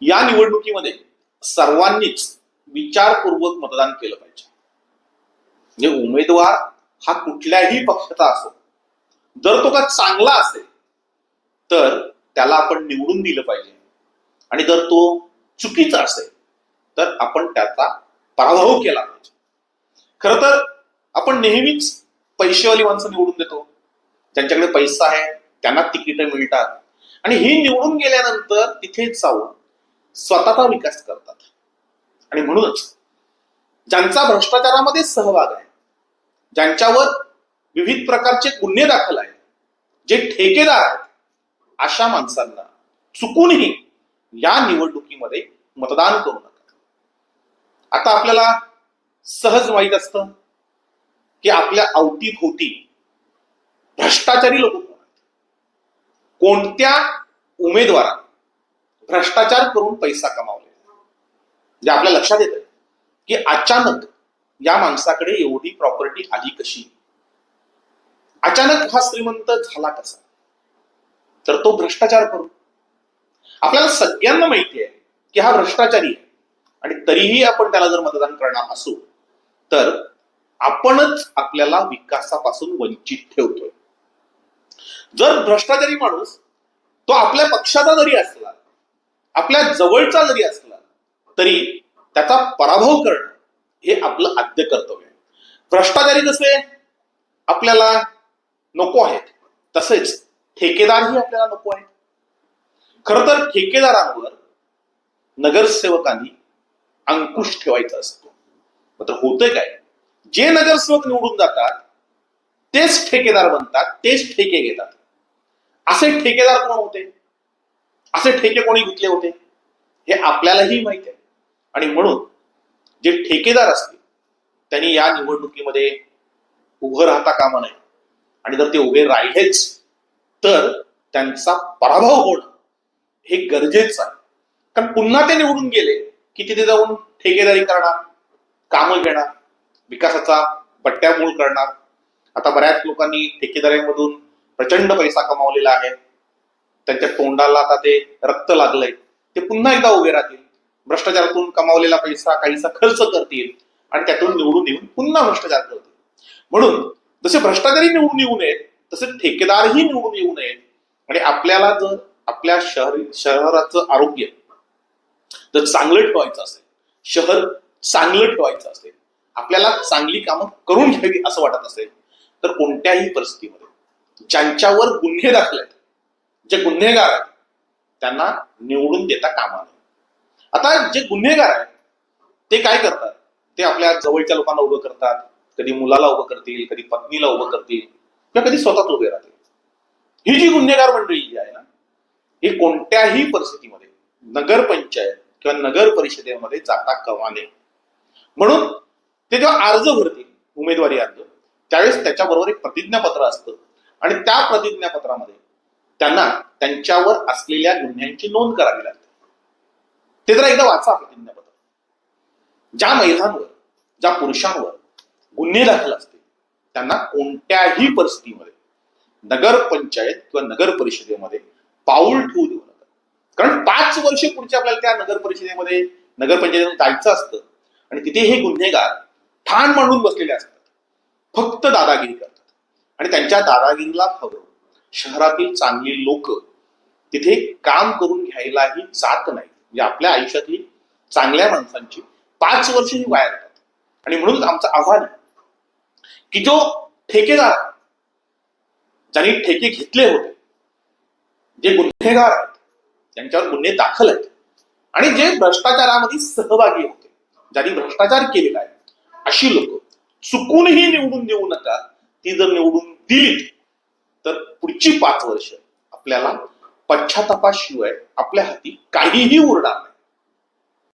या निवडणुकीमध्ये सर्वांनीच विचारपूर्वक मतदान केलं पाहिजे. म्हणजे उमेदवार हा कुठल्याही पक्षाचा असो जर तो का चांगला असेल तर त्याला आपण निवडून दिलं पाहिजे. आणि जर तो चुकीचा असेल तर आपण त्याचा पराभव केला पाहिजे. खर तर आपण नेहमीच पैसेवाली माणसं निवडून देतो. ज्यांच्याकडे पैसा आहे त्यांना तिकीट मिळतात. आणि ही निवडून गेल्यानंतर तिथे जाऊन स्वतःचा विकास करतात. आणि म्हणूनच ज्यांचा भ्रष्टाचारामध्ये सहभाग आहे ज्यांच्यावर विविध प्रकारचे गुन्हे दाखल आहेत जे ठेकेदार आहेत अशा माणसांना चुकूनही या निवडणुकीमध्ये मतदान करू नका. आता आपल्याला सहज माहीत असतं की आपल्या अवतीभोवती भ्रष्टाचारी लोक कोणत्या उमेदवाराने भ्रष्टाचार करून पैसा कमावले. जे आपल्या लक्षात येतं की अचानक या माणसाकडे एवढी प्रॉपर्टी आली कशी? अचानक हा श्रीमंत झाला कसा? तर तो भ्रष्टाचार करून आपल्याला सगळ्यांना माहिती आहे की हा भ्रष्टाचारी आहे. आणि तरीही आपण त्याला जर मतदान करणार असू तर आपणच आपल्याला विकासापासून वंचित ठेवतोय. जर भ्रष्टाचारी माणूस तो आपल्या पक्षाचा जरी असला आपल्या जवळचा जरी असला तरी त्याचा पराभव करणं हे आपलं आद्य कर्तव्य आहे. भ्रष्टाचारी जसे आपल्याला नको आहेत तसेच ठेकेदारही आपल्याला नको आहेत. खर तर ठेकेदारांवर नगरसेवकांनी अंकुश ठेवायचा असतो. मात्र होतंय काय? जे नगरसेवक निवडून जातात तेच ठेकेदार बनतात तेच ठेके घेतात. असे ठेकेदार कोण होते? असे ठेके कोणी घेतले होते? हे आपल्यालाही माहीत आहे. आणि म्हणून जे ठेकेदार असतील त्यांनी या निवडणुकीमध्ये उभं राहता कामा नये. आणि जर ते उभे राहिलेच तर त्यांचा पराभव होणं हे गरजेचं आहे. कारण पुन्हा ते निवडून गेले की तिथे जाऊन ठेकेदारी करणार कामं घेणार विकासाचा बट्ट्यामूळ करणार. आता बऱ्याच लोकांनी ठेकेदारीमधून प्रचंड पैसा कमावलेला आहे. त्यांच्या तोंडाला आता ते रक्त लागलंय. ते पुन्हा एकदा उभे राहतील. भ्रष्टाचारातून कमावलेला पैसा काहीसा खर्च करतील आणि त्यातून निवडून येऊन पुन्हा भ्रष्टाचार करतील. म्हणून जसे भ्रष्टाचारी निवडून येऊ नयेत तसे ठेकेदारही निवडून येऊ नयेत. आणि आपल्याला जर आपल्या शहरी शहराचं आरोग्य जर चांगलं ठेवायचं असेल शहर चांगलं ठेवायचं असेल आपल्याला चांगली कामं करून घ्यावी असं वाटत असेल तर कोणत्याही परिस्थितीमध्ये ज्यांच्यावर गुन्हे दाखल आहेत जे गुन्हेगार आहेत त्यांना निवडून देता कामा नये. आता जे गुन्हेगार आहेत ते काय करतात? ते आपल्या जवळच्या लोकांना उभं करतात. कधी मुलाला उभं करतील कधी पत्नीला उभं करतील किंवा कधी स्वतःच उभे राहतील. ही जी गुन्हेगार मंडळी जी आहे ना ही कोणत्याही परिस्थितीमध्ये नगरपंचायत किंवा नगर परिषदेमध्ये जाता कमा नये. म्हणून ते जेव्हा अर्ज भरतील उमेदवारी अर्ज त्यावेळेस त्याच्याबरोबर एक प्रतिज्ञापत्र असतं. आणि त्या प्रतिज्ञापत्रामध्ये त्यांना त्यांच्यावर असलेल्या गुन्ह्यांची नोंद करावी लागते. ते जरा एकदा वाचा प्रतिज्ञापत्र ज्या महिलांवर ज्या पुरुषांवर गुन्हे दाखल असतील त्यांना कोणत्याही परिस्थितीमध्ये नगर पंचायत किंवा नगर परिषदेमध्ये पाऊल ठेवू देऊ नका. कारण पाच वर्ष पुढच्या आपल्याला त्या नगर परिषदेमध्ये नगर पंचायतीमध्ये जायचं असतं आणि तिथे हे गुन्हेगार ठाण मांडून बसलेले असतात. फक्त दादागिरी करतात. आणि त्यांच्या दादागिरीला खबर शहरातील चांगली लोक तिथे काम करून घ्यायलाही जात नाही. म्हणजे आपल्या आयुष्यातली चांगल्या माणसांची पाच वर्ष ही वाया जातात. आणि म्हणून आमचं आव्हान की जो ठेकेदार ज्यांनी ठेके घेतले होते जे गुन्हेगार आहेत त्यांच्यावर गुन्हे दाखल आहेत आणि जे भ्रष्टाचारामध्ये सहभागी होते ज्यांनी भ्रष्टाचार केलेला आहे अशी लोक चुकूनही निवडून देऊ नका ती जर निवडून दिली तर पुढची पाच वर्ष आपल्याला पश्चातापाशिवाय आपल्या हाती काहीही उरणार नाही.